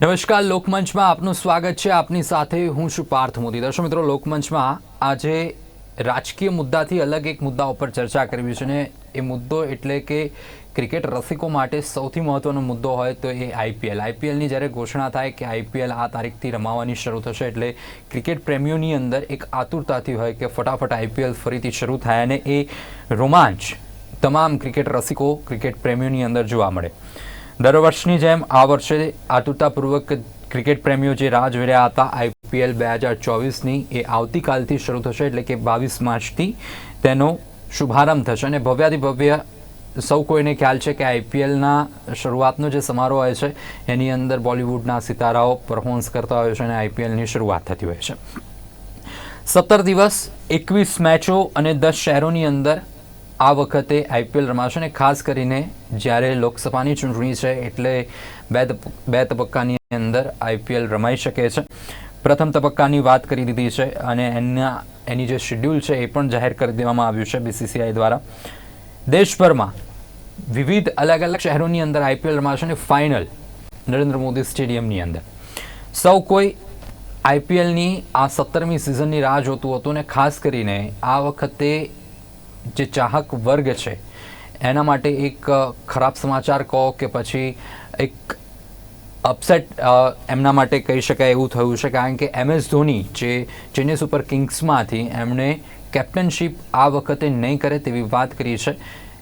નમસ્કાર, લોકમંચમાં આપનું સ્વાગત છે. આપની સાથે હું છું પાર્થ મોદી. દર્શક મિત્રો, લોકમંચમાં આજે રાજકીય મુદ્દાથી અલગ એક મુદ્દા ઉપર ચર્ચા કરવી છે ને એ મુદ્દો એટલે કે ક્રિકેટ રસિકો માટે સૌથી મહત્વનો મુદ્દો હોય તો એ આઈપીએલ. આઈપીએલની જ્યારે ઘોષણા થાય કે આઈપીએલ આ તારીખથી રમાવાની શરૂ થશે એટલે ક્રિકેટ પ્રેમીઓની અંદર એક આતુરતાથી હોય કે ફટાફટ આઈપીએલ ફરીથી શરૂ થાય અને એ રોમાંચ તમામ ક્રિકેટ રસિકો, ક્રિકેટ પ્રેમીઓની અંદર જોવા મળે. દર વર્ષની જેમ આ વર્ષે આતુરતાપૂર્વક ક્રિકેટ પ્રેમીઓ જે રાહ જોઈ રહ્યા હતા, આઈપીએલ બે હજાર ચોવીસની, એ આવતીકાલથી શરૂ થશે એટલે કે બાવીસ માર્ચથી તેનો શુભારંભ થશે. અને ભવ્યાથી ભવ્ય સૌ કોઈને ખ્યાલ છે કે આઈપીએલના શરૂઆતનો જે સમારોહ હોય છે, એની અંદર બોલિવૂડના સિતારાઓ પરફોર્મન્સ કરતા હોય છે અને આઈપીએલની શરૂઆત થતી હોય છે. સત્તર દિવસ, એકવીસ મેચો અને દસ શહેરોની અંદર આ વખતે આઈપીએલ રમાશે અને ખાસ કરીને જ્યારે લોકસભાની ચૂંટણી છે એટલે બે બે તબક્કાની અંદર આઈપીએલ રમાઈ શકે છે. પ્રથમ તબક્કાની વાત કરી દીધી છે અને એના, એની જે શેડ્યુલ છે એ પણ જાહેર કરી દેવામાં આવ્યું છે બીસીસીઆઈ દ્વારા. દેશભરમાં વિવિધ અલગ અલગ શહેરોની અંદર આઈપીએલ રમાશે અને ફાઇનલ નરેન્દ્ર મોદી સ્ટેડિયમની અંદર. સૌ કોઈ આઈપીએલની આ સત્તરમી સિઝનની રાહ જોતું હતું અને ખાસ કરીને આ વખતે જે ચાહક વર્ગ છે, એના માટે એક ખરાબ સમાચાર કહો કે પછી એક અપસેટ એમના માટે કહી શકાય એવું થયું છે. કારણ કે એમ એસ ધોની જે ચેન્નઈ સુપર કિંગ્સમાંથી એમણે કેપ્ટનશીપ આ વખતે નહીં કરે તેવી વાત કરી છે.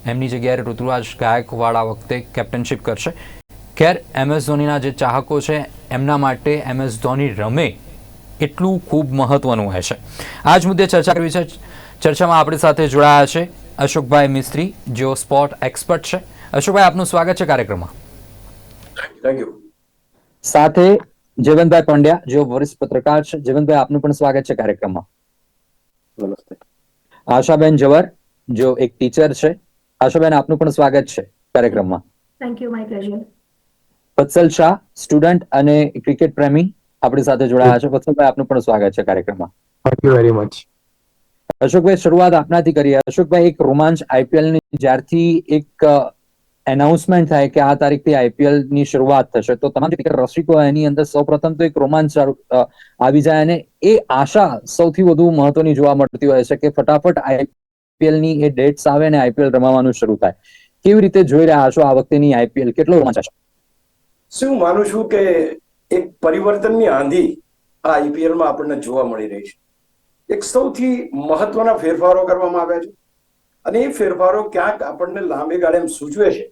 એમની જગ્યાએ ઋતુરાજ ગાયકવાડ આ વખતે કેપ્ટનશીપ કરશે. ખેર, એમ એસ ધોનીના જે ચાહકો છે, એમના માટે એમ એસ ધોની રમે એટલું ખૂબ મહત્વનું હોય છે. આ જ મુદ્દે ચર્ચા કરવી છે. ચર્ચામાં આપણી સાથે જોડાયા છે અશોકભાઈ મિસ્ત્રી જેઓ સ્પોર્ટ એક્સપર્ટ છે. અશોકભાઈ આપનું સ્વાગત છે કાર્યક્રમમાં. થેન્ક યુ સાથે જીવનભાઈ પંડ્યા જેઓ વરિષ્ઠ પત્રકાર છે. જીવનભાઈ આપનું પણ સ્વાગત છે કાર્યક્રમમાં. નમસ્તે. આશાબેન જવર જેઓ એક ટીચર છે. આશાબેન આપનું પણ સ્વાગત છે કાર્યક્રમમાં. Thank you my pleasure Vatsal Shah student અને ક્રિકેટ પ્રેમી આપણી સાથે જોડાયા છે. વત્સલભાઈ આપનું પણ સ્વાગત છે કાર્યક્રમમાં. થેન્ક યુ વેરી મચ અશોકભાઈ, શરૂઆત આપનાથી કરીએ. અશોકભાઈ, એક રોમાંચ આઈપીએલની જ્યારથી એક એનાઉન્સમેન્ટ થાય કે આ તારીખથી આઈપીએલની શરૂઆત થશે. તો તમામ રસિકો એની અંદર સૌપ્રથમ તો એક રોમાંચ આવી જાય અને એ આશા સૌથી વધુ મહત્વની જોવા મળતી હોય છે કે ફટાફટ આઈપીએલની એ ડેટ્સ આવે અને આઈપીએલ રમાવાનું શરૂ થાય. કેવી રીતે જોઈ રહ્યા છો આ વખતેની આઈપીએલ કેટલો રોમાંચ હશે? શું માનું છું કે એક પરિવર્તનની આંધી આ આઈપીએલમાં આપણને જોવા મળી રહી છે. એક સૌથી મહત્વના ફેરફારો કરવામાં આવ્યા છે. અને એ ફેરફારો ક્યાંક આપણને લાંબી ગાળે એમ સૂચવે છે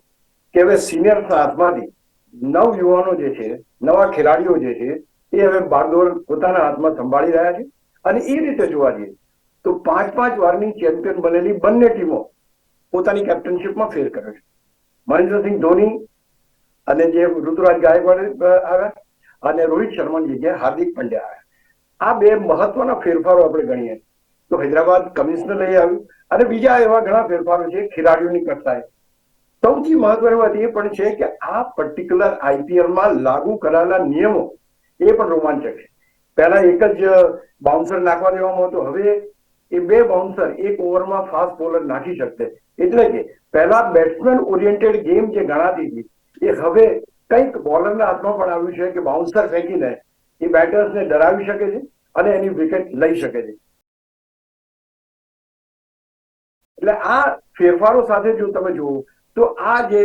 કે હવે સિનિયર હાથમાંથી નવ યુવાનો જે છે, નવા ખેલાડીઓ જે છે, એ હવે બારડોર પોતાના હાથમાં સંભાળી રહ્યા છે. અને એ રીતે જોવા જઈએ તો પાંચ પાંચ વારની ચેમ્પિયન બનેલી બંને ટીમો પોતાની કેપ્ટનશીપમાં ફેર કર્યો છે. મહેન્દ્રસિંહ ધોની અને જે ઋતુરાજ ગાયકવાડ આવ્યા અને રોહિત શર્માની જગ્યાએ હાર્દિક પંડ્યા આવ્યા. આ બે મહત્વના ફેરફારો આપણે ગણીએ. તો હૈદરાબાદ કમિશનર લઈ આવ્યું અને બીજા એવા ઘણા ફેરફારો છે, ખેલાડીઓની કક્ષાએ સૌથી મહત્વની વાત એ પણ છે કે આ પર્ટિક્યુલર આઈપીએલમાં લાગુ કરાયેલા નિયમો એ પણ રોમાંચક છે. પહેલા એક જ બાઉન્સર નાખવા દેવામાં હતો હવે એ બે બાઉન્સર એક ઓવરમાં ફાસ્ટ બોલર નાખી શકશે. એટલે કે પહેલા બેટ્સમેન ઓરિએન્ટેડ ગેમ જે ગણાતી હતી, એ હવે કંઈક બોલરના હાથમાં પણ આવ્યું છે કે બાઉન્સર ફેંકીને એ બેટર્સને ડરાવી શકે છે અને એની વિકેટ લઈ શકે છે. એટલે આ ફેરફારો સાથે જો તમે જુઓ, તો આ જે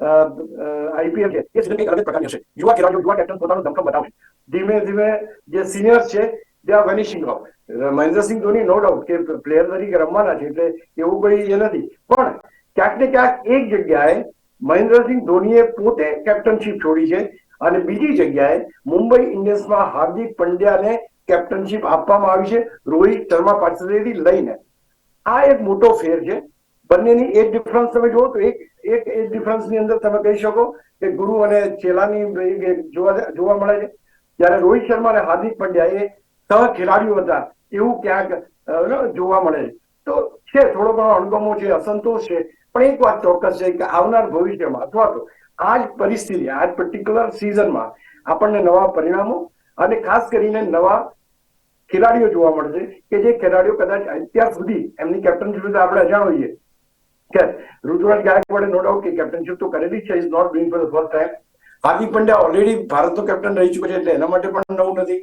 આઈપીએલ છે, એ સિઝન અલગ પ્રકારની હશે યુવા ખેલાડીઓ, યુવા કેપ્ટન પોતાનો ધમકમ બતાવશે ધીમે ધીમે જે સિનિયર્સ છે they are vanishing of Mahendrasingh Dhoni no doubt કે પ્લેયર તરીકે રમવાના છે, એટલે એવું કોઈ એ નથી. પણ ક્યાંક ને ક્યાંક એક જગ્યાએ મહેન્દ્રસિંહ ધોનીએ પોતે કેપ્ટનશીપ છોડી છે. અને બીજી જગ્યાએ મુંબઈ ઇન્ડિયન્સમાં હાર્દિક પંડ્યાને કેપ્ટનશીપ આપવામાં આવી છે રોહિત શર્મા પાસેથી લઈને. આ એક મોટો ફેર છે. બંનેની એજ ડિફરન્સ તમે જુઓ તો એક એક એજ ડિફરન્સની અંદર તમે કહી શકો કે ગુરુ અને ચેલાની જોવા મળે છે. જ્યારે રોહિત શર્મા અને હાર્દિક પંડ્યા એ સહ ખેલાડીઓ હતા એવું ક્યાંક જોવા મળે છે. તો છે થોડો ઘણો અણગમો છે, અસંતોષ છે. પણ એક વાત ચોક્કસ છે કે આવનાર ભવિષ્યમાં અથવા તો આ જ પરિસ્થિતિ આ જ પર્ટિક્યુલર સિઝનમાં આપણને નવા પરિણામો અને ખાસ કરીને નવા ખેલાડીઓ જોવા મળશે કે જે ખેલાડીઓ કદાચ અત્યાર સુધી એમની કેપ્ટનશીપ વિશે આપણે અજાણ હોઈએ કે ઋતુરાજ ગાયકવાડે નો ડાઉટ કે કેપ્ટનશીપ તો કરેલી છે is not doing for the first time Hardik Pandya already ભારતનો કેપ્ટન રહી ચુક્યો છે, એટલે એના માટે પણ નવું નથી.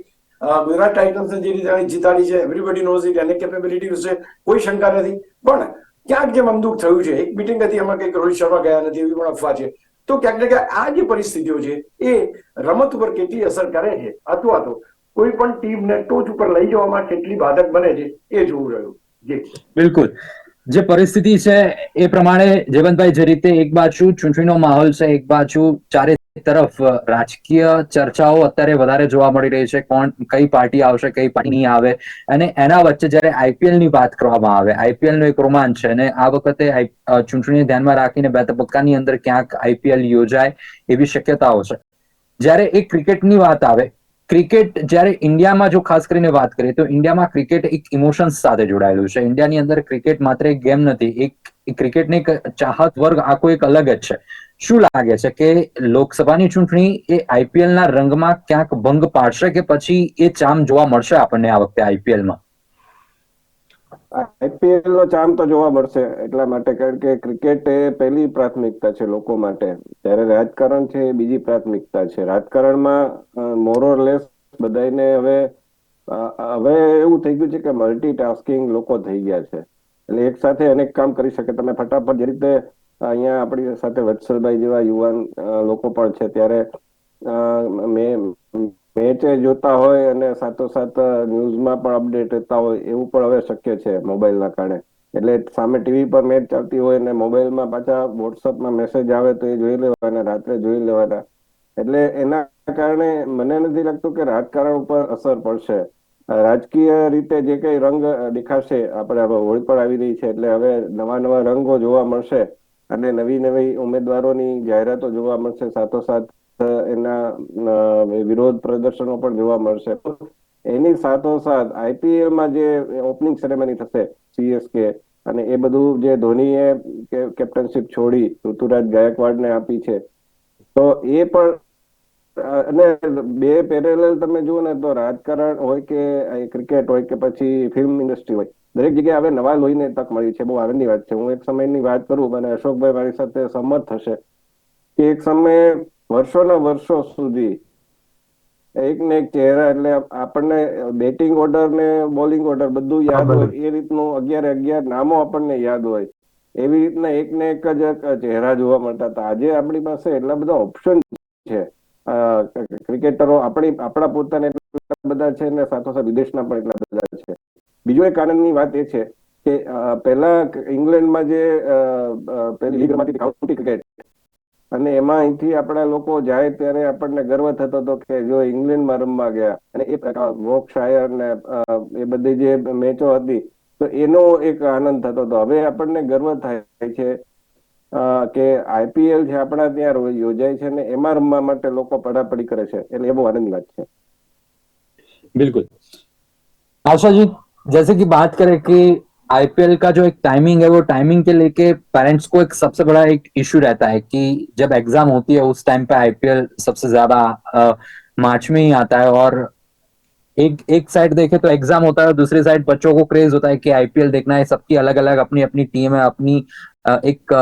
ગુજરાત ટાઇટન્સને જે રીતે જીતાડી છે એવરીબડી નોઝ ઇટ એની કેપેબિલિટી વિશે કોઈ શંકા નથી. પણ ક્યાંક જે મમદુક થયું છે, એક મિટિંગ હતી, એમાં કંઈક રોહિત શર્મા ગયા નથી, એવી પણ અફવા છે. તો ક્યાંક ને ક્યાંક આ જે પરિસ્થિતિઓ છે, એ રમત ઉપર કેટલી અસર કરે છે? અથવા તો કોઈ પણ ટીમને ટોચ ઉપર લઈ જવામાં કેટલી બાધક બને છે, એ જોવું રહ્યું. બિલકુલ. જે પરિસ્થિતિ છે, એ પ્રમાણે જયવંતભાઈ, જે રીતે એક બાજુ ચૂંટણીનો માહોલ છે, એક બાજુ ચારે તરફ રાજકીય ચર્ચાઓ અત્યારે વધારે જોવા મળી રહી છે. કોણ, કઈ પાર્ટી આવશે, કઈ પાર્ટી નહીં આવે. અને એના વચ્ચે જ્યારે આઈપીએલની વાત કરવામાં આવે આઈપીએલનું એક રોમાંચ છે અને આ વખતે ચૂંટણીને ધ્યાનમાં રાખીને બે તબક્કાની અંદર ક્યાંક આઈપીએલ યોજાય એવી શક્યતાઓ છે. જ્યારે એક ક્રિકેટની વાત આવે, ક્રિકેટ જ્યારે ઇન્ડિયામાં જો ખાસ કરીને વાત કરીએ, તો ઇન્ડિયામાં ક્રિકેટ એક ઇમોશન્સ સાથે જોડાયેલું છે. ઇન્ડિયાની અંદર ક્રિકેટ માત્ર એક ગેમ નથી, એક ક્રિકેટની ચાહત વર્ગ આખો એક અલગ જ છે. શું લાગે છે કે લોકસભાની ચૂંટણી એ આઈપીએલ ના રંગમાં ક્યાંક ભંગ પાડશે કે પછી એ ચામ જોવા મળશે આપણને આ વખતે આઈપીએલમાં આઈપીએલ નો ચામ તો જોવા મળશે એટલા માટે, કારણ કે ક્રિકેટ એ પહેલી પ્રાથમિકતા છે લોકો માટે. જ્યારે રાજકારણ છે એ બીજી પ્રાથમિકતા છે. રાજકારણમાં મોરોર લેસ બધાને હવે હવે એવું થઈ ગયું છે કે મલ્ટી ટાસ્કિંગ લોકો થઈ ગયા છે. એટલે એક સાથે અનેક કામ કરી શકે. તમે ફટાફટ જે રીતે અહીંયા આપણી સાથે વત્સલભાઈ જેવા યુવાન લોકો પણ છે. ત્યારે મેં, મેચ જોતા હોય અને સાથોસાથ ન્યૂઝમાં પણ અપડેટ રહેતા હોય એવું પણ હવે શક્ય છે મોબાઈલના કારણે. એટલે સામે ટીવી પર મેચ ચાલતી હોય ને મોબાઈલમાં પાછા વોટ્સઅપમાં મેસેજ આવે તો એ જોઈ લેવાના, રાત્રે જોઈ લેવાના. એટલે એના કારણે મને નથી લાગતું કે રાજકારણ ઉપર અસર પડશે. રાજકીય રીતે જે કઈ રંગ દેખાશે, આપણે હવે હોળી પણ આવી રહી છે. એટલે હવે નવા નવા રંગો જોવા મળશે. અને નવી નવી ઉમેદવારોની જાહેરાતો જોવા મળશે. સાથોસાથ એના વિરોધ પ્રદર્શનો પણ જોવા મળશે. એની સાથોસાથ આઈપીએલમાં જે ઓપનિંગ સેરેમની થશે સીએસકે અને એ બધું જે ધોનીએ કેપ્ટનશીપ છોડી ઋતુરાજ ગાયકવાડને આપી છે. તો એ પણ અને બે પેરેલલ તમે જુઓ ને, તો રાજકારણ હોય કે ક્રિકેટ હોય કે પછી ફિલ્મ ઇન્ડસ્ટ્રી હોય દરેક જગ્યાએ હવે નવા લોહીને તક મળી છે બહુ આનંદની વાત છે. હું એક સમયની વાત કરું અને અશોકભાઈ મારી સાથે સંમત થશે કે એક સમયે વર્ષોના વર્ષો સુધી એક ને એક ચહેરા એટલે આપણને બેટિંગ ઓર્ડર ને બોલિંગ ઓર્ડર બધું યાદ હોય એ રીતનું અગિયાર અગિયાર નામો આપણને યાદ હોય. એવી રીતના એક ને એક જ ચહેરા જોવા મળતા હતા. આજે આપણી પાસે એટલા બધા ઓપ્શન છે. ક્રિકેટરો આપણી આપણા પોતાના એટલા બધા છે ને સાથોસાથ વિદેશના પણ એટલા બધા છે. બીજો એક આનંદની વાત એ છે કે પહેલા ઇંગ્લેન્ડમાં જે પહેલી રમાતી કાઉન્ટી ક્રિકેટ અને એમાં અહીંથી આપણા લોકો જાય ત્યારે આપણને ગર્વ થતો હતો કે જો ઇંગ્લેન્ડમાં રમવા ગયા. અને એ વોકશાયર ને એ બધી જે મેચો હતી, તો એનો એક આનંદ થતો હતો. હવે આપણને ગર્વ થાય છે કે આઈપીએલ છે આપણા ત્યાં યોજાય છે ને એમાં રમવા માટે લોકો પડાપડી કરે છે. એટલે એ બહુ આનંદની વાત છે. બિલકુલ. આશાજી जैसे कि बात करें कि आईपीएल का जो एक टाइमिंग है, वो टाइमिंग के लेके पेरेंट्स को एक सबसे बड़ा एक इशू रहता है कि जब एग्ज़ाम होती है, उस टाइम पे आईपीएल सबसे ज़्यादा मार्च में ही आता है और एक एक साइड देखे तो एग्ज़ाम होता है और दूसरी साइड बच्चों को क्रेज होता है कि आईपीएल देखना है, सबकी अलग अलग अपनी अपनी टीम है, अपनी एक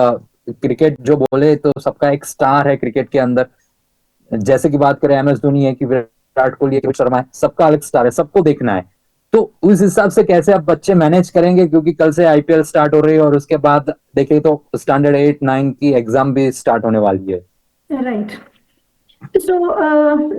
क्रिकेट जो बोले तो सबका एक स्टार है क्रिकेट के अंदर। जैसे कि बात करें एम एस धोनी है कि विराट कोहली है शर्मा है, सबका अलग स्टार है, सबको देखना है। तो उस हिसाब से कैसे आप बच्चे मैनेज करेंगे? क्योंकि कल से आईपीएल स्टार्ट हो रही है और उसके बाद देखिए तो स्टैंडर्ड एट नाइन की एग्ज़ाम भी स्टार्ट होने वाली है। Right right. सो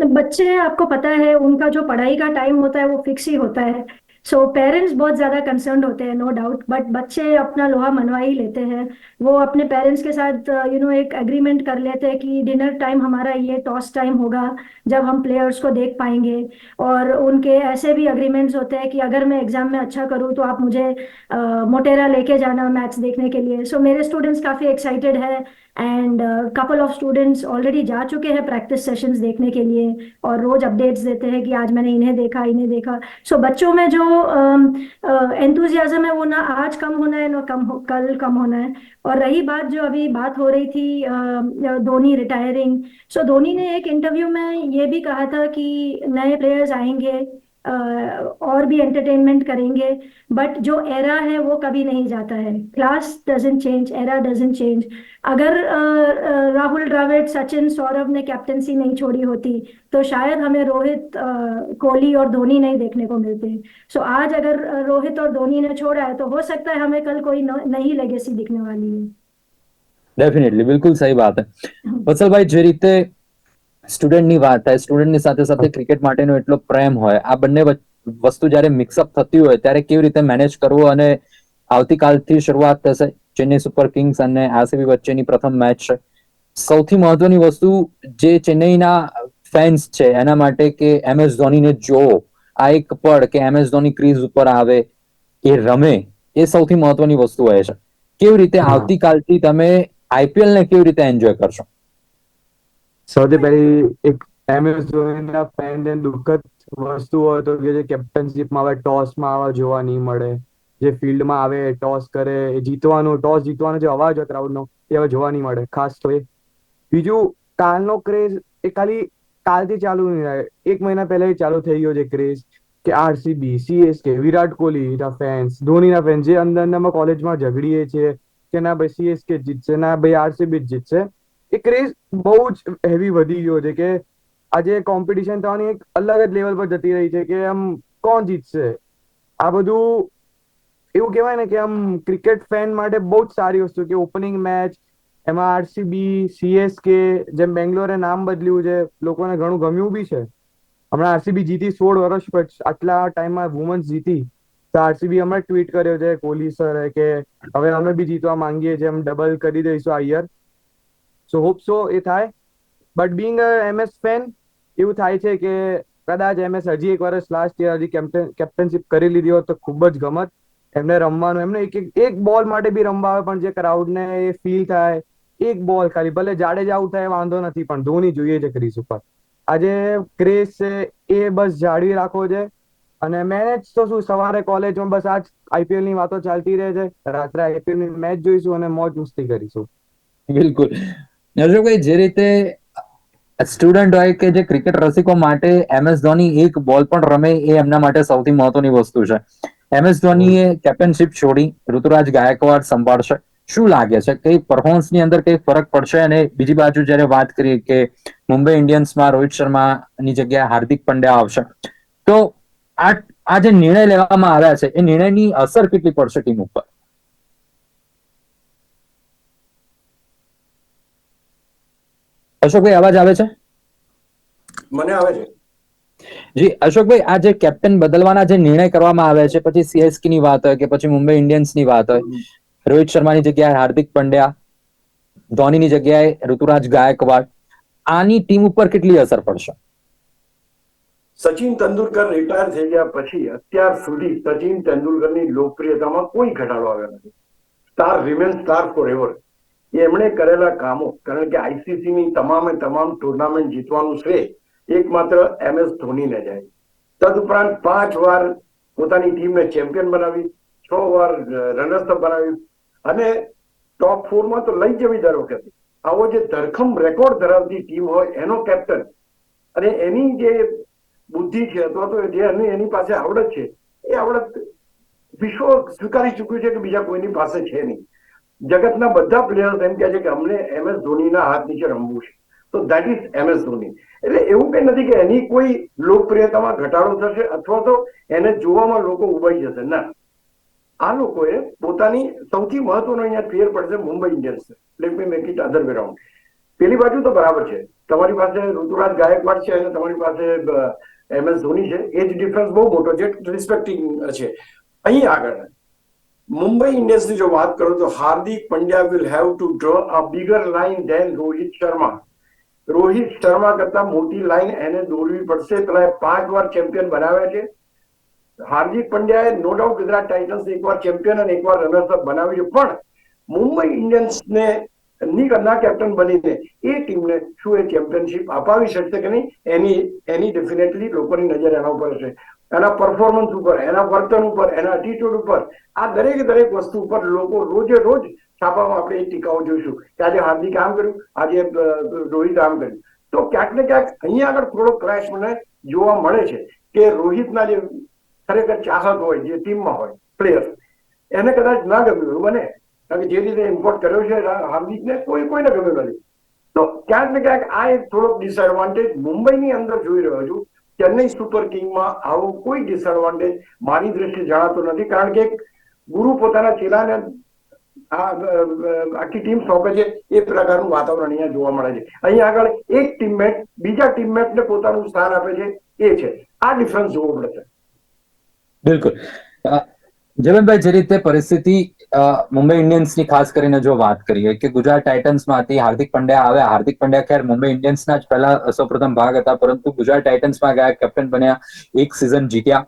बच्चे, आपको पता है, उनका जो पढ़ाई का टाइम होता है, वो फिक्स ही होता है। सो so, पेरेंट्स बहुत ज़्यादा कंसर्न होते हैं नो डाउट बट बच्चे अपना लोहा मनवा ही लेते हैं. वो अपने पेरेंट्स के साथ यू नो know, एक एग्रीमेंट कर लेते हैं कि डिनर टाइम हमारा ये टॉस टाइम होगा जब हम प्लेयर्स को देख पाएँगे. और उनके ऐसे भी अग्रीमेंट्स होते हैं कि अगर मैं एग्ज़ाम में अच्छा करूँ तो आप मुझे अ, मोटेरा लेके जाना मैच देखने के लिए. सो so, मेरे स्टूडेंट्स काफ़ी एक्साइटेड है. And couple of students already जा चुके हैं प्रैक्टिस सेशंस देखने के लिए और रोज अपडेट्स देते हैं कि आज मैंने इन्हें देखा इन्हें देखा। सो so, बच्चों में जो एंथुजियाज्म है वो ना आज कम होना है ना कम हो, कल कम होना है। और रही बात जो अभी बात हो रही थी uh, Dhoni retiring so Dhoni ने एक इंटरव्यू में ये भी कहा था कि नए प्लेयर्स आएँगे और भी एंटरटेनमेंट करेंगे बट जो एरा है वो कभी नहीं जाता है। Class doesn't change era doesn't change अगर राहुल द्रविड़ सचिन सौरभ ने कैप्टनसी नहीं छोड़ी होती तो शायद हमें रोहित कोहली और धोनी नहीं देखने को मिलते। सो so, आज अगर रोहित और धोनी ने छोड़ा है तो हो सकता है हमें कल कोई नई लेगेसी दिखने वाली है। डेफिनेटली बिल्कुल सही बात है। हाँ। फ़सल भाई जे સ્ટુડન્ટની વાત થાય સ્ટુડન્ટની સાથે સાથે ક્રિકેટ માટેનો એટલો પ્રેમ હોય. આ બંને વસ્તુ જ્યારે મિક્સઅપ થતી હોય ત્યારે કેવી રીતે મેનેજ કરવો અને આવતીકાલથી શરૂઆત થશે? ચેન્નઈ સુપર કિંગ્સ અને આરસીબી વચ્ચેની પ્રથમ મેચ છે સૌથી મહત્વની વસ્તુ જે ચેન્નઈના ફેન્સ છે એના માટે કે એમ એસ ધોનીને જોવો. આ એક પડ કે એમ એસ ધોની ક્રીઝ ઉપર આવે એ રમે એ સૌથી મહત્વની વસ્તુ હોય છે. કેવી રીતે આવતીકાલથી તમે આઈપીએલ ને કેવી રીતે એન્જોય કરશો? સૌથી પહેલી એક એમ એસ ધોનીના ફેન દુઃખદ વસ્તુ હોય તો કે જે કેપ્ટનશીપમાં આવે, ટોસમાં આવા, જોવા નહીં મળે. જે ફિલ્ડમાં આવે, ટોસ કરે, એ જીતવાનો, ટોસ જીતવાનો જે અવાજ હોય ક્રાઉડનો એ હવે જોવા નહીં મળે. ખાસ તો એ. બીજું, કાલનો ક્રેઝ એ ખાલી કાલથી ચાલુ નહીં થાય. એક મહિના પહેલા ચાલુ થઈ ગયો છે ક્રેઝ કે આરસીબી સીએસકે વિરાટ કોહલી ના ફેન્સ ધોનીના ફેન્સ જે અંદર અંદરમાં કોલેજમાં ઝઘડીએ છે કે ના ભાઈ સીએસકે જીતશે, ના ભાઈ આરસીબી જ જીતશે. એ ક્રેઝ બહુ જ હેવી વધી ગયો છે કે આજે કોમ્પિટિશન થવાની એક અલગ જ લેવલ પર જતી રહી છે કે આમ કોણ જીતશે? આ બધું એવું કહેવાય ને કે આમ ક્રિકેટ ફેન માટે બહુ જ સારી વસ્તુ કે ઓપનિંગ મેચ એમાં આરસીબી સીએસકે જેમ બેંગ્લોરે નામ બદલ્યું છે, લોકોને ઘણું ગમ્યું બી છે. હમણાં આરસીબી જીતી સોળ વર્ષ પછી, આટલા ટાઈમમાં વુમન્સ જીતી. તો આરસીબી હમણાં ટ્વીટ કર્યો છે, કોહલી સરે કે હવે અમે બી જીતવા માંગીએ છીએ, એમ ડબલ કરી દઈશું આ યર સો હોપ સો એ થાય. બટ બિંગ એમએસ ફેન એવું થાય છે કે કદાચ એમએસ હજી એક વર્ષ લાસ્ટ યર હજી કેપ્ટનશીપ કરી લીધી હોત તો ખૂબ જ ગમત. એમને રમવાનું, એમને એક, એક- બોલ માટે બી રમવા આવે પણ જે ક્રાઉડને એ ફીલ થાય, એક બોલ ખાલી, ભલે જાડેજા આઉટ થાય, વાંધો નથી, પણ ધોની જોઈએ છે ક્રીઝ ઉપર. આજે ક્રેઝ છે, એ બસ જાળવી રાખવો છે. અને મેચ તો શું, સવારે કોલેજમાં બસ આજ આઈપીએલની વાતો ચાલતી રહે છે. રાત્રે આઈપીએલની મેચ જોઈશું અને મોજ મસ્તી કરીશું. બિલકુલ. નરસિંહભાઈ જે રીતે સ્ટુડન્ટ હોય કે જે ક્રિકેટ રસિકો માટે એમએસ ધોની એક બોલ પણ રમે એ એમના માટે સૌથી મહત્વની વસ્તુ છે. એમએસ ધોનીએ કેપ્ટનશિપ છોડી ઋતુરાજ ગાયકવાડ સંભાળશે. શું લાગે છે? કઈ પરફોર્મન્સની અંદર કઈ ફરક પડશે? અને બીજી બાજુ જ્યારે વાત કરીએ કે મુંબઈ ઇન્ડિયન્સમાં રોહિત શર્માની જગ્યાએ હાર્દિક પંડ્યા આવશે, તો આ જે નિર્ણય લેવામાં આવ્યા છે, એ નિર્ણયની અસર કેટલી પડશે ટીમ ઉપર? અશોકભાઈ અવાજ આવે છે? મને આવે છે. જી અશોકભાઈ આ જે કેપ્ટન બદલવાના જે નિર્ણય કરવામાં આવે છે પછી સીએસકે ની વાત હોય કે પછી મુંબઈ ઇન્ડિયન્સની વાત હોય રોહિત શર્માની જગ્યાએ હાર્દિક પંડ્યા ધોનીની જગ્યાએ ઋતુરાજ ગાયકવાડ આની ટીમ ઉપર કેટલી અસર પડશે? સચિન તેંડુલકર રિટાયર થઈ ગયા પછી અત્યાર સુધી સચિન તેંડુલકરની લોકપ્રિયતામાં કોઈ ઘટાડો આવ્યો નથી. Star remain star forever એમણે કરેલા કામો, કારણ કે આઈસીસી ની તમામે તમામ ટુર્નામેન્ટ જીતવાનું શ્રેય એકમાત્ર એમ એસ ધોનીને જાય તદુપરાંત પાંચ વાર પોતાની ટીમને ચેમ્પિયન બનાવી, છ વાર રનર્સ અપ બનાવી અને ટોપ ફોરમાં તો લઈ જવી દર વખતે આવો જે ધરખમ રેકોર્ડ ધરાવતી ટીમ હોય, એનો કેપ્ટન અને એની જે બુદ્ધિ છે, અથવા તો જે એની પાસે આવડત છે, એ આવડત વિશ્વ સ્વીકારી ચૂક્યું છે કે બીજા કોઈની પાસે છે નહીં. જગતના બધા પ્લેયર્સ એમ કહે છે કે અમને એમ એસ ધોનીના હાથ નીચે રમવું છે. તો that is M S Dhoni. એટલે એવું કઈ નથી કે એની કોઈ લોકપ્રિયતામાં ઘટાડો થશે અથવા તો એને જોવામાં લોકો ઉભાઈ જશે. ના. આ લોકોએ પોતાની સૌથી મહત્વનો અહીંયા ફેર પડશે Mumbai Indians. Let me make it other way પેલી બાજુ તો બરાબર છે. તમારી પાસે ઋતુરાજ ગાયકવાડ છે અને તમારી પાસે એમ એસ ધોની છે. એ જ ડિફરન્સ બહુ મોટો છે. રિસ્પેક્ટિંગ છે. અહીં આગળ. મુંબઈ ઇન્ડિયન્સની જો વાત કરું તો Hardik Pandya will have to draw a bigger line than Rohit Sharma. Rohit Sharma કરતા મોટી લાઈન એને દોરવી પડશે. પેલા પાંચ વાર ચેમ્પિયન બનાવ્યા છે. હાર્દિક પંડ્યાએ નો ડાઉટ ગુજરાત ટાઇટન્સ એકવાર ચેમ્પિયન અને એકવાર રનર્સ અપ બનાવી છે. પણ મુંબઈ ઇન્ડિયન્સને ની કેપ્ટન બનીને એ ટીમને શું એ ચેમ્પિયનશિપ અપાવી શકશે કે નહીં, એની એની ડેફિનેટલી લોકોની નજર એના ઉપર છે એના પરફોર્મન્સ ઉપર, એના વર્તન ઉપર, એના એટીટ્યુડ ઉપર, આ દરેક દરેક વસ્તુ ઉપર લોકો રોજે રોજ છાપામાં આપણે એ ટીકાઓ જોઈશું કે આજે હાર્દિક આમ કર્યું, આજે રોહિત આમ કર્યું. તો ક્યાંક ને ક્યાંક અહીંયા આગળ થોડો ક્રેશ મને જોવા મળે છે કે રોહિતના જે ખરેખર ચાહક હોય, જે ટીમમાં હોય પ્લેયર એને કદાચ ના ગમ્યું એવું બને. કારણ કે જે રીતે ઇમ્પોર્ટ કર્યો છે હાર્દિકને કોઈ, કોઈને ગમ્યું નથી. તો ક્યાંક ને ક્યાંક આ એક થોડોક ડિસએડવાન્ટેજ મુંબઈની અંદર જોઈ રહ્યો છું ચેન્નઈ સુપર કિંગમાં આવું કોઈ ડિસએડવાન્ટેજ મારી દ્રષ્ટિએ જણાતો નથી. કારણ કે ગુરુ પોતાના ચેલાને આખી ટીમ સોંપે છે, એ પ્રકારનું વાતાવરણ અહીંયા જોવા મળે છે. અહીંયા આગળ એક ટીમમેટ, બીજા ટીમમેટને પોતાનું સ્થાન આપે છે, એ છે. આ ડિફરન્સ જોવો પડશે બિલકુલ. અ, જયવંતભાઈ જે રીતે પરિસ્થિતિ મુંબઈ ઇન્ડિયન્સની ખાસ કરીને જો વાત કરીએ કે ગુજરાત ટાઇટન્સમાંથી હાર્દિક પંડ્યા આવ્યા. હાર્દિક પંડ્યા ખેર મુંબઈ ઇન્ડિયન્સના જ પહેલા સૌપ્રથમ ભાગ હતા પરંતુ ગુજરાત ટાઇટન્સમાં ગયા કેપ્ટન બન્યા એક સિઝન જીત્યા.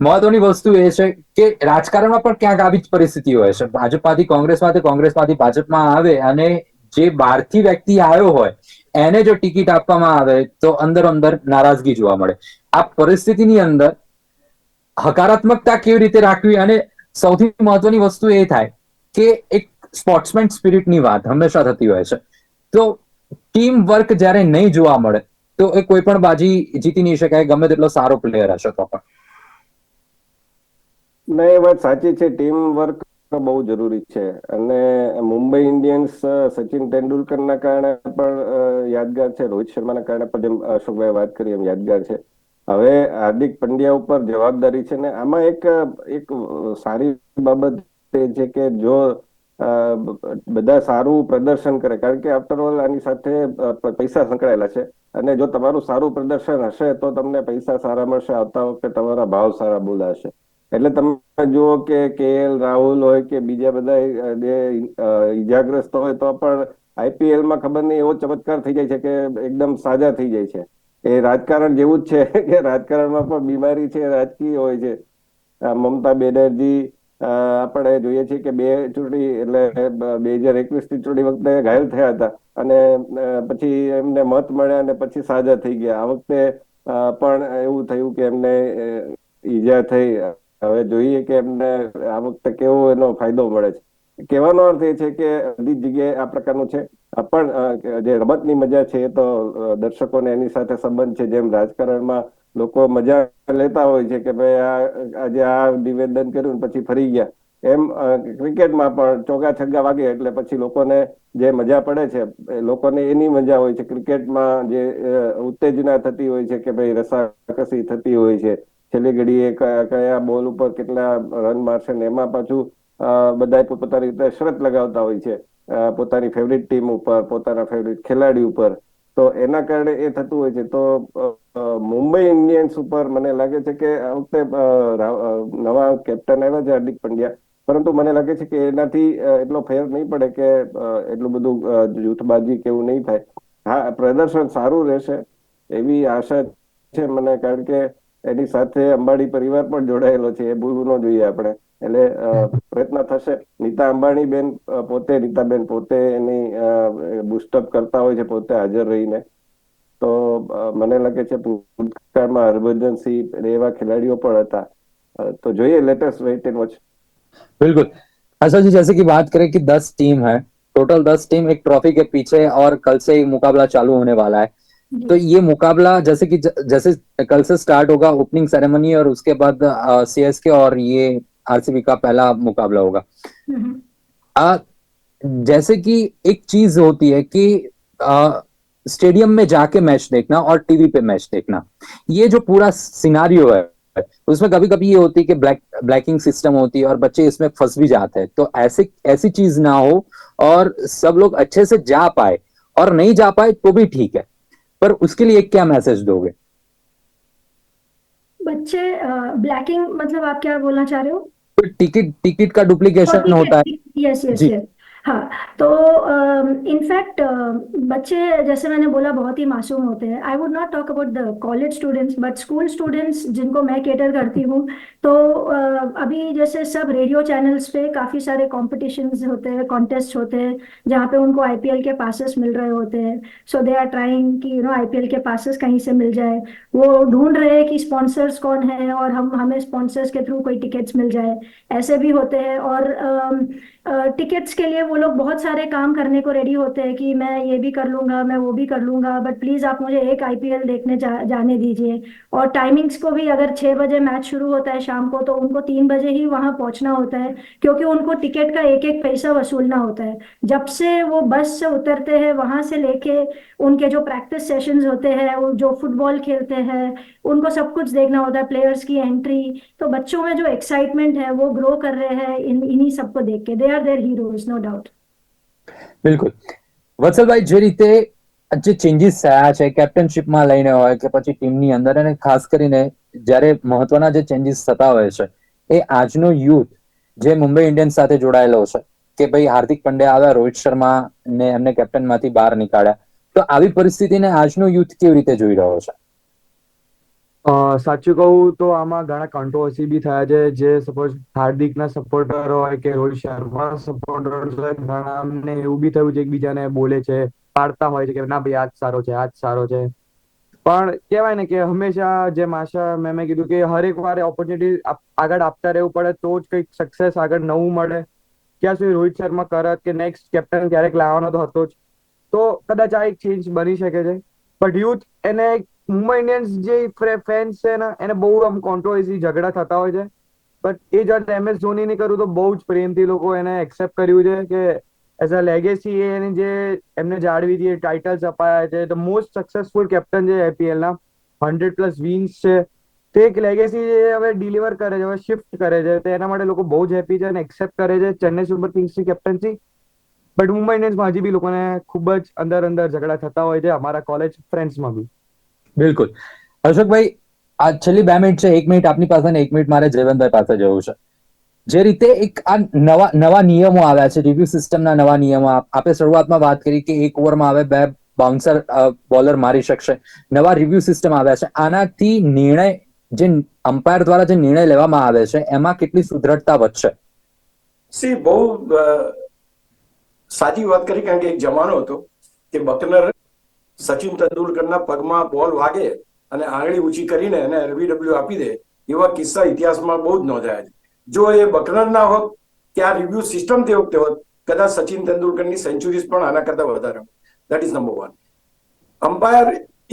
મહત્વની વસ્તુ એ છે કે રાજકારણમાં પણ ક્યાંક આવી જ પરિસ્થિતિ હોય છે. ભાજપમાંથી કોંગ્રેસમાંથી કોંગ્રેસમાંથી ભાજપમાં આવે અને જે બહારથી વ્યક્તિ આવ્યો હોય એને જો ટિકિટ આપવામાં આવે તો અંદર અંદર નારાજગી જોવા મળે. આ પરિસ્થિતિની અંદર હકારાત્મકતા કેવી રીતે રાખવી અને સૌથી મહત્વની વસ્તુ એ થાય કે એક સ્પોર્ટ્સમેન સ્પિરિટની વાત હંમેશા થતી હોય છે. તો ટીમ વર્ક જ્યારે નહીં જોવા મળે, તો એ કોઈ પણ બાજી જીતી નહીં શકાય, ગમે તેટલો સારો પ્લેયર હશે તો પણ. ના, એ વાત સાચી છે. ટીમ વર્ક બહુ જરૂરી છે. અને મુંબઈ ઇન્ડિયન્સ સચિન સચિન તેંડુલકરના કારણે પણ યાદગાર છે. રોહિત શર્માના કારણે પણ જેમ અશોકભાઈ વાત કરી એમ યાદગાર છે. હવે હાર્દિક પંડ્યા ઉપર જવાબદારી છે ને આમાં એક એક સારી બાબત એ છે કે જો બધા સારું પ્રદર્શન કરે, કારણ કે આફ્ટર ઓલ આની સાથે પૈસા સંકળાયેલા છે. અને જો તમારું સારું પ્રદર્શન હશે તો તમને પૈસા સારા મળશે, આવતા વખતે તમારા ભાવ સારા બોલાશે. એટલે તમે જુઓ કે કેએલ, રાહુલ હોય કે બીજા બધા ઈજાગ્રસ્ત હોય તો પણ આઈપીએલમાં ખબર નહીં, એવો ચમત્કાર થઈ જાય છે કે એકદમ સાજા થઈ જાય છે. એ રાજકારણ જેવું જ છે કે રાજકારણમાં પણ બીમારી છે, રાજકીય હોય છે. મમતા બેનર્જી આપણે જોઈએ છીએ કે બે ચૂંટણી એટલે બે હજાર એકવીસની ચૂંટણી વખતે ઘાયલ થયા હતા અને પછી એમને મત મળ્યા અને પછી સાજા થઈ ગયા. આ વખતે પણ એવું થયું કે એમને ઈજા થઈ. હવે જોઈએ કે એમને આ વખતે કેવો એનો ફાયદો મળે છે. કહેવાનો અર્થ એ છે કે બધી જગ્યાએ આ પ્રકારનું છે. પણ જે રમતની મજા છે એ તો દર્શકોને એની સાથે સંબંધ છે. જેમ રાજકારણમાં લોકો મજા લેતા હોય છે કે ભાઈ આ, આજે આ નિવેદન કર્યું પછી ફરી ગયા. એમ ક્રિકેટમાં પણ ચોગા છગ્ગા વાગે એટલે પછી લોકોને જે મજા પડે છે લોકોને એની મજા હોય છે. ક્રિકેટમાં જે ઉત્તેજના થતી હોય છે કે ભાઈ રસાકસી થતી હોય છે. છેલ્લી ઘડીએ કયા બોલ ઉપર કેટલા રન મારશે ને એમાં પાછું બધા પોતપોતાની રીતે શરત લગાવતા હોય છે. પોતાની ફેવરિટ ટીમ ઉપર, પોતાના ફેવરિટ ખેલાડી ઉપર. તો એના કારણે એ થતું હોય છે. તો મુંબઈ ઇન્ડિયન્સ ઉપર મને લાગે છે કે આ વખતે નવા કેપ્ટન આવ્યા છે હાર્દિક પંડ્યા. પરંતુ મને લાગે છે કે એનાથી એટલો ફેર નહીં પડે કે એટલું બધું જૂથબાજી કે એવું નહીં થાય. હા, પ્રદર્શન સારું રહેશે એવી આશા છે મને, કારણ કે એની સાથે અંબાડી પરિવાર પણ જોડાયેલો છે. એ ભૂલવું ન જોઈએ આપણે. એટલે અ, પ્રયત્ન થશે નીતા અંબાણી બેન અ, પોતે નીતાબેન પોતે એની બુસ્ટઅપ કરતા હોય છે પોતે હાજર રહીને તો અ, મને લાગે છે ભૂતકાળમાં હરભજન સિંહ એવા ખેલાડીઓ પણ હતા અ, તો જોઈએ લેટેસ્ટ વેઇટ એન્ડ વોચ बिल्कुल अच्छा जी जैसे कि बात करें कि दस टीम है टोटल दस टीम एक ट्रॉफी के पीछे और कल से ये मुकाबला चालू होने वाला है तो ये मुकाबला जैसे कि ज- जैसे कल से स्टार्ट होगा ओपनिंग सेरेमनी और उसके बाद सीएसके और ये आरसीबी का पहला मुकाबला होगा। हम्म, आ, जैसे कि एक चीज़ होती है कि आ, स्टेडियम में जाके मैच देखना और टीवी पे मैच देखना ये जो पूरा सिनारियो है उसमें कभी कभी ये होती है कि ब्लैक ब्लैकिंग सिस्टम होती है और बच्चे इसमें फंस भी जाते हैं। तो ऐसे ऐसी चीज़ ना हो और सब लोग अच्छे से जा पाए और नहीं जा पाए तो भी ठीक है। पर उसके लिए क्या मैसेज दोगे? बच्चे ब्लैकिंग मतलब आप क्या बोलना चाह रहे हो? टिकट टिकट का डुप्लीकेशन होता है यस यस जी। यस हाँ तो इनफैक्ट uh, uh, बच्चे जैसे मैंने बोला बहुत ही मासूम होते हैं। I would not talk about the college students but school students जिनको मैं केटर करती हूँ तो uh, अभी जैसे सब रेडियो चैनल्स पे काफ़ी सारे कॉम्पिटिशन्स होते हैं कॉन्टेस्ट होते हैं जहाँ पे उनको आईपीएल के पासेस मिल रहे होते हैं। सो दे आर ट्राइंग कि यू नो आईपीएल के पासेस कहीं से मिल जाए। वो ढूंढ रहे हैं कि स्पॉन्सर्स कौन है और हम हमें स्पॉन्सर्स के थ्रू कोई टिकट्स मिल जाए। ऐसे भी होते हैं और टिकट्स के लिए वो लोग बहुत सारे काम करने को रेडी होते हैं कि मैं ये भी कर लूँगा मैं वो भी कर लूँगा बट प्लीज़ आप मुझे एक आईपीएल देखने जा, जाने दीजिए। और टाइमिंग्स को भी अगर छह बजे मैच शुरू होता है शाम को तो उनको तीन बजे ही वहाँ पहुँचना होता है क्योंकि उनको टिकट का एक एक पैसा वसूलना होता है। जब से वो बस से उतरते हैं वहाँ से लेके उनके जो प्रैक्टिस सेशंस होते हैं वो जो फुटबॉल खेलते हैं उनको सब कुछ देखना होता है प्लेयर्स की एंट्री तो बच्चों में जो एक्साइटमेंट है वो ग्रो कर रहे हैं इन इन्हीं सबको देख के। दे they are their heroes, no બિલકુલ. વત્સલભાઈ જે રીતે જે ચેન્જીસ થયા છે કેપ્ટનશીપમાં લઈને હોય કે પછી ટીમની અંદર અને ખાસ કરીને જ્યારે મહત્વના જે ચેન્જીસ થતા હોય છે એ આજનો યુથ જે મુંબઈ ઇન્ડિયન્સ સાથે જોડાયેલો છે કે ભાઈ હાર્દિક પંડ્યા આવ્યા રોહિત શર્મા ને એમને કેપ્ટનમાંથી બહાર નીકાળ્યા તો આવી પરિસ્થિતિને આજનો યુથ કેવી રીતે જોઈ રહ્યો છે? અ, સાચું કહું તો આમાં ઘણા કોન્ટ્રોવર્સી બી થયા છે. જે સપોઝ હાર્દિકના સપોર્ટર હોય કે રોહિત શર્મા સપોર્ટર હોય ઘણા અમને એવું બી થયું છે એકબીજાને બોલે છે પાડતા હોય છે કે ના ભાઈ આજ સારો છે આજ સારો છે. પણ કહેવાય ને કે હંમેશા જેમ આશા મેમે કીધું કે હરેક વાર ઓપોર્ચ્યુનિટી આગળ આપતા રહેવું પડે તો જ કંઈક સક્સેસ આગળ નવું મળે. ક્યાં સુધી રોહિત શર્મા કરત કે નેક્સ્ટ કેપ્ટન ક્યારેક લાવવાનો તો હતો જ. તો કદાચ આ એક ચેન્જ બની શકે છે. બટ યુથ એને એક મુંબઈ ઇન્ડિયન્સ જે ફેન્સ છે ને, એને બહુ આમ કોન્ટ્રોવર્સી ઝઘડા થતા હોય છે. બટ એ જયારે એમ એસ ધોનીની કરું તો બહુ જ પ્રેમથી લોકો એને એક્સેપ્ટ કર્યું છે કે એઝ અ લેગેસી એની જે એમને જાળવી હતી ટાઇટલ્સ અપાયા છે. ધ મોસ્ટ સક્સેસફુલ કેપ્ટન છે આઈપીએલ ના. હંડ્રેડ પ્લસ વિન્સ છે. તે એક લેગેસી જે હવે ડિલિવર કરે છે, હવે શિફ્ટ કરે છે, તો એના માટે લોકો બહુ જ હેપી છે અને એક્સેપ્ટ કરે છે ચેન્નઈ સુપર કિંગ્સની કેપ્ટનસી બટ મુંબઈ ઇન્ડિયન્સમાં હજી બી લોકોને ખૂબ જ અંદર અંદર ઝઘડા થતા હોય છે, અમારા કોલેજ ફ્રેન્ડ્સમાં બી. બિલકુલ. અશોકભાઈ, આ છેલ્લી બે મિનિટ છે, એક મિનિટ આપની પાસે ને એક મિનિટ મારે જયવંતભાઈ પાસે જવું છે. જે રીતે એક આ નવા નવા નિયમો આવ્યા છે રિવ્યુ સિસ્ટમના નવા નિયમો આપણે આપે શરૂઆતમાં વાત કરી કે એક ઓવરમાં આવે બે બાઉન્સર બોલર મારી શકશે. નવા રિવ્યુ સિસ્ટમ આવ્યા છે. આનાથી નિર્ણય, જે અમ્પાયર દ્વારા જે નિર્ણય લેવામાં આવે છે, એમાં કેટલી સુદ્રઢતા વધશે? સી, બહુ સાચી વાત કરી કારણ કે એક જમાનો હતો કે બકનર સચિન તેંડુલકરના પગમાં બોલ વાગે અને આંગળી ઊંચી કરીને એને એલબીડબ્લ્યુ આપી દે, એવા કિસ્સા ઇતિહાસમાં બહુ જ નોંધાયા છે. જો એ બકનર ના હોત કે આ રિવ્યુ સિસ્ટમ તે વખતે હોત, કદાચ સચિન તેંડુલકરની સેન્ચુરીઝ પણ આના કરતા વધારે that is number one umpire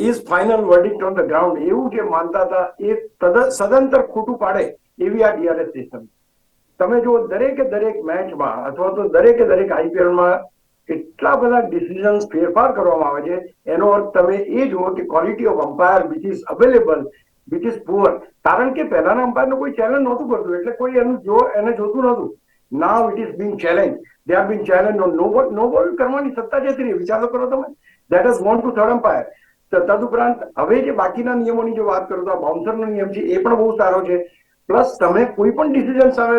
is final verdict on the ground એવું જે માનતા હતા, એ સદંતર ખોટું પાડે એવી આ ડીઆરએસ સિસ્ટમ તમે જો દરેકે દરેક મેચમાં અથવા તો દરેકે દરેક આઈપીએલમાં એટલા બધા ડિસિઝન્સ ફેરફાર કરવામાં આવે છે? એનો અર્થ તમે એ જુઓ કે quality of umpire which is available which is poor કારણ કે પહેલાના અમ્પાયરનો કોઈ ચેલેન્જ નહોતું કરતું એટલે કોઈ એનું જો એને જોતું નહોતું. Now it is being challenge they are being challenge no ball no ball કરવાની સત્તા જતી રહી વિચાર કરો તમે. That is want to third umpire તદુપરાંત હવે જે બાકીના નિયમોની જો વાત કરો તો આ બાઉન્સરનો નિયમ છે, એ પણ બહુ સારો છે. પ્લસ તમે કોઈ પણ ડિસિઝન સામે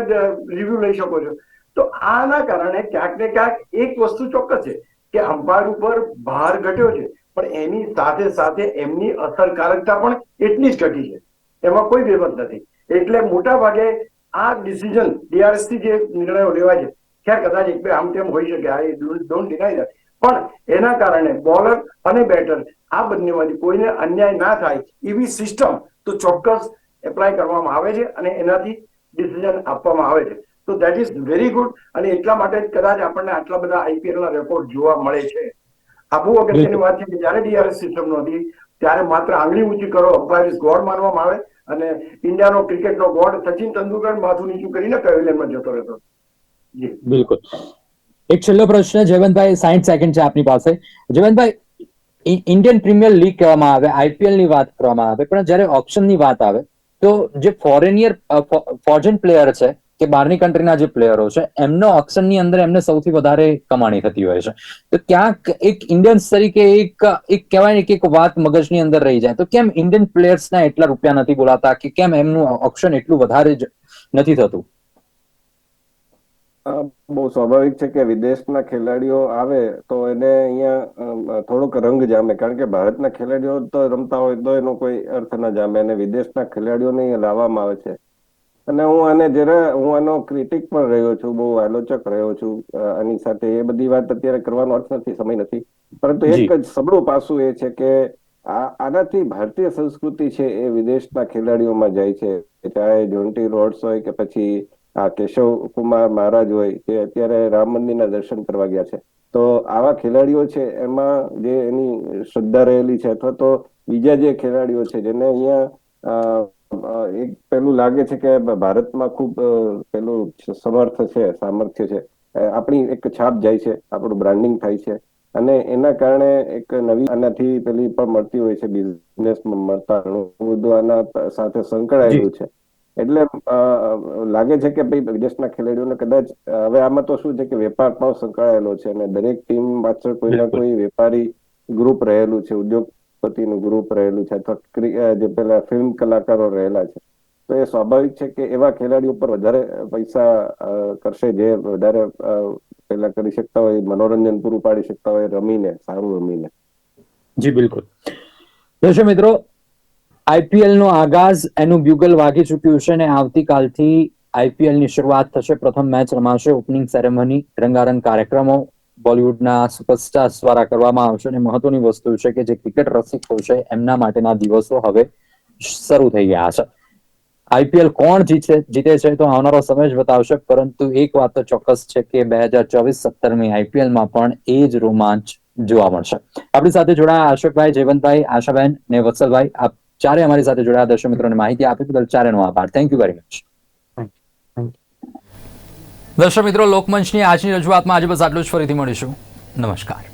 રિવ્યુ લઈ શકો છો. તો આના કારણે ક્યાંક ને ક્યાંક એક વસ્તુ ચોક્કસ છે કે અંપાયર ઉપર ભાર ઘટ્યો છે, પણ એની સાથે સાથે એમની અસરકારકતા પણ એટલી જ ઘટી છે. એમાં કોઈ બેબત નથી. એટલે મોટા ભાગે આ ડિસિઝન ડીઆરએસથી જે નિર્ણયો લેવાય છે, ક્યાં કદાચ એક બે આમ તેમ હોઈ શકે, આ ડોન્ટ ડિનાય દેટ પણ એના કારણે બોલર અને બેટર આ બંનેમાંથી કોઈને અન્યાય ના થાય એવી સિસ્ટમ તો ચોક્કસ એપ્લાય કરવામાં આવે છે અને એનાથી ડિસિઝન આપવામાં આવે છે. તો દેટ ઇઝ વેરી ગુડ અને એટલા માટે જ કદાચ આપણને આટલા બધા આઈપીએલ ના રેકોર્ડ જોવા મળે છે. આબુ અગત્યની વાત છે કે જયારે ડીઆરએસ સિસ્ટમ નહોતી ત્યારે માત્ર આંગળી ઊંચી કરો અમ્પાયર ઇઝ ગોડ માનવામાં આવે અને ઇન્ડિયાનો ક્રિકેટનો ગોડ સચિન તેંડુલકર માથું નીચું કરીને પેવેલિયનમાં જતો રહેતો. જી. બિલકુલ. એક છેલ્લો પ્રશ્ન જયવંતભાઈ સાઈઠ સેકન્ડ છે આપની પાસે. જયવંતભાઈ ઇન્ડિયન પ્રીમિયર લીગ કહેવામાં આવે આઈપીએલની વાત કરવામાં આવે પણ જ્યારે ઓપ્શનની વાત આવે તો જે ફોરેનિયર ફોરેન પ્લેયર છે કે બહારની કન્ટ્રીના જે પ્લેયરો છે, એમનો ઓક્શનની અંદર એમને સૌથી વધારે કમાણી થતી હોય છે. તો ક્યાંક એક ઇન્ડિયન્સ તરીકે એક એક કહેવાય ને કે એક વાત મગજની અંદર રહી જાય. તો કેમ ઇન્ડિયન પ્લેયર્સના એટલા રૂપિયા નથી બોલાતા કે કેમ એમનું ઓક્શન એટલું વધારે જ નથી થતું? બહુ સ્વાભાવિક છે કે વિદેશના ખેલાડીઓ આવે તો એને અહીંયા થોડોક રંગ જામે. કારણ કે ભારતના ખેલાડીઓ તો રમતા હોય તો એનો કોઈ અર્થ ના જામે. અને વિદેશના ખેલાડીઓને અહીંયા લાવવામાં આવે છે. અને હું આને જરા હું આનો ક્રિટિક પણ રહ્યો છું બહુ આલોચક રહ્યો છું આની સાથે એ બધી વાત અત્યારે કરવાનો અર્થ નથી સમય નથી. પરંતુ એક જ. સબળું પાસું એ છે કે આ આનાથી ભારતીય સંસ્કૃતિ છે એ વિદેશના ખેલાડીઓમાં જાય છે. ચાહે જોન્ટી રોડ્સ હોય કે પછી આ કેશવ કુમાર મહારાજ હોય એ અત્યારે રામ મંદિરના દર્શન કરવા ગયા છે. તો આવા ખેલાડીઓ છે એમાં જે એની શ્રદ્ધા રહેલી છે અથવા તો બીજા જે ખેલાડીઓ છે જેને અહીંયા એક પેલું લાગે છે કે ભારતમાં ખૂબ પેલું સમર્થ છે સામર્થ્ય છે. આપણી એક છાપ જાય છે આપણું બ્રાન્ડિંગ થાય છે. અને એના કારણે એક નવી આનાથી પેલી પણ મળતી હોય છે બિઝનેસ મળતા ઘણું બધું આના સાથે સંકળાયેલું છે. એટલે લાગે છે કે ભાઈ વિદેશના ખેલાડીઓને કદાચ હવે આમાં તો શું છે કે વેપાર પણ સંકળાયેલો છે અને દરેક ટીમ પાછળ કોઈ ના કોઈ વેપારી ગ્રુપ રહેલું છે ઉદ્યોગપતિનું ગ્રુપ રહેલું છે, અથવા જે પેલા ફિલ્મ કલાકારો રહેલા છે. તો એ સ્વાભાવિક છે કે એવા ખેલાડીઓ પર વધારે પૈસા કરશે જે વધારે પેલા કરી શકતા હોય, મનોરંજન પૂરું પાડી શકતા હોય, રમીને, સારું રમીને. જી, બિલકુલ. દર્શક મિત્રો આઈપીએલ નો આગાઝ એનું બ્યુગલ વાગી ચૂક્યું છે અને આવતીકાલથી આઈપીએલની શરૂઆત થશે. પ્રથમ મેચ રમાશે ઓપનિંગ સેરેમની રંગારંગ કાર્યક્રમો બોલિવૂડના સુપરસ્ટાર્સ દ્વારા કરવામાં આવશે અને મહત્વની વસ્તુ છે કે જે ક્રિકેટ રસિકો છે એમના માટેના દિવસો હવે શરૂ થઈ ગયા છે. આઈપીએલ કોણ જીતે જીતે છે તો આવનારો સમય જ બતાવશે. પરંતુ એક વાત તો ચોક્કસ છે કે બે હજાર ચોવીસ સત્તરમી આઈપીએલમાં પણ એ જ રોમાંચ જોવા મળશે. આપણી સાથે જોડાયા અશોકભાઈ જયવંતભાઈ આશાબેન ને વત્સલભાઈ. આપ ચારે અમારી સાથે જોડાયા. દર્શક મિત્રોને માહિતી આપી બદલ ચારેનો આભાર. Thank you very much Thank દર્શક મિત્રો લોકમંચની આજની રજૂઆતમાં આજે બસ આટલું જ. ફરીથી મળીશું. નમસ્કાર.